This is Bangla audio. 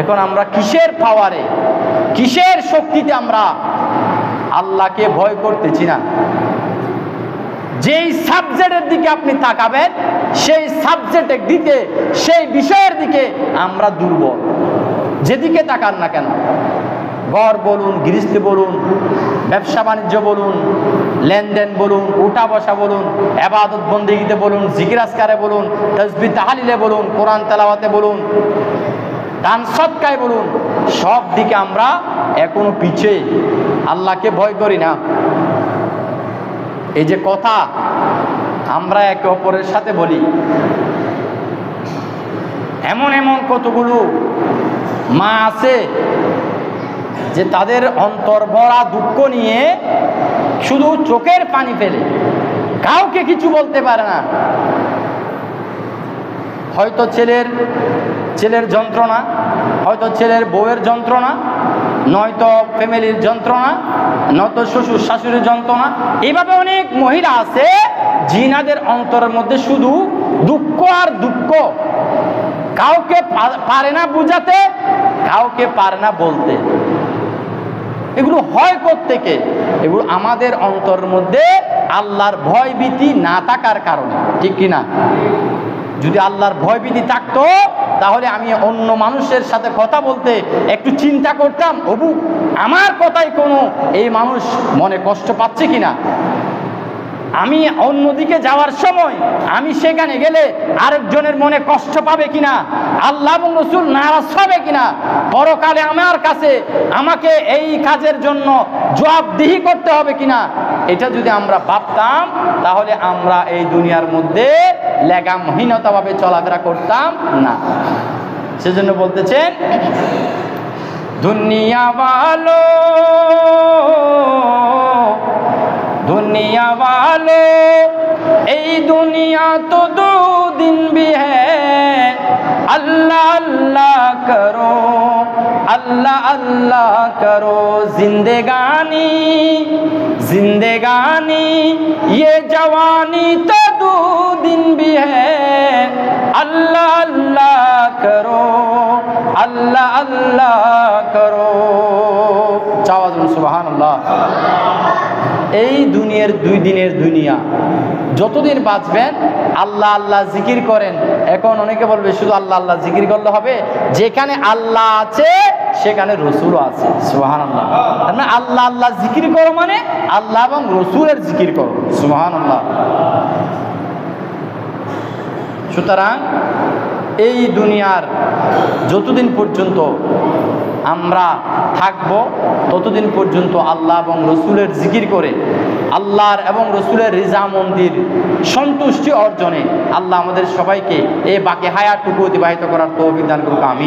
এখন আমরা কিসের পাওয়ারে কিসের শক্তিতে আমরা আল্লাহকে ভয় করতেছি না? যেই সাবজেক্টের দিকে আপনি তাকাবেন, সেই সাবজেক্টের দিকে, সেই বিষয়ের দিকে আমরা দুর্বল। যেদিকে তাকান না কেন ঘর বলুন, গৃহস্থ বলুন, ব্যবসা বাণিজ্য বলুন, লেনদেন বলুন, উঠা বসা বলুন এবাদত বন্দিগিতে বলুন জিকিরাজকারে বলুন তসবি তাহালিলে বলুন, কোরআন তেলাওয়াতে বলুন, দান সৎকায় বলুন, সব দিকে আমরা এখনও পিছিয়ে। আল্লাহকে ভয় করি না। এই যে কথা আমরা একে অপরের সাথে বলি, এমন এমন কতগুলো মা আছে যে তাদের অন্তর ভরা দুঃখ নিয়ে শুধু চোখের পানি ফেলে। কাউকে কিছু বলতে পারে না। হয়তো ছেলের ছেলের যন্ত্রণা, হয়তো ছেলের বউয়ের যন্ত্রণা, নয়তো ফ্যামিলির যন্ত্রণা, নয়তো শ্বশুর শাশুড়ির যন্ত্রণা। এইভাবে অনেক মহিলা আছে, জিনাদের অন্তরের মধ্যে শুধু দুঃখ আর দুঃখ। কাউকে পারে না বুঝাতে, কাউকে পারে না বলতে। এগুলো হয় থেকে এগুলো আমাদের অন্তর মধ্যে আল্লাহর ভয় ভীতি না থাকার কারণে। ঠিক কিনা? যদি আল্লাহর ভয়ভীতি থাকতো, তাহলে আমি অন্য মানুষের সাথে কথা বলতে একটু চিন্তা করতাম, অবু, আমার কথাই কোনো এই মানুষ মনে কষ্ট পাচ্ছে কিনা? আমি অন্যদিকে যাওয়ার সময় আমি সেখানে গেলে আরেকজনের মনে কষ্ট পাবে কিনা আল্লাহ এবং রসুল নারাজ হবে কিনা, পরকালে আমার কাছে আমাকে এই কাজের জন্য জবাবদিহি করতে হবে কিনা, এটা যদি আমরা ভাবতাম, তাহলে আমরা এই দুনিয়ার মধ্যে লেগামহীনতাভাবে চলাফেরা করতাম না। সেজন্য বলতেছেন, দুনিয়া ভালো دنیا والو، ای دنیا تو دو دن بھی ہے۔ اللہ اللہ کرو، اللہ اللہ کرو۔ زندگانی زندگانی، یہ جوانی تو دو دن بھی ہے۔ اللہ اللہ کرو، اللہ اللہ کرو۔ چاوازم سبحان اللہ۔ এই দুনিয়ার দুই দিনের দুনিয়া। যতদিন বাঁচবেন, আল্লাহ আল্লাহ জিকির করেন। এখন অনেকে বলবে, শুধু আল্লাহ আল্লাহ জিকির করলে হবে? যেখানে আল্লাহ আছে, সেখানে রসুলও আছে। সুহান আল্লাহ মানে আল্লাহ আল্লাহ জিকির করো মানে আল্লাহ এবং রসুলের জিকির করো। সুহান আল্লাহ সুতরাং এই দুনিয়ার যতদিন পর্যন্ত আমরা থাকব, ততদিন পর্যন্ত আল্লাহ এবং রসুলের জিকির করে, আল্লাহর এবং রসুলের রিজা মন্দির সন্তুষ্টি অর্জনে আল্লাহ আমাদের সবাইকে এই বাকি হায়াটুকু অতিবাহিত করার তো অভিধান করুক আমি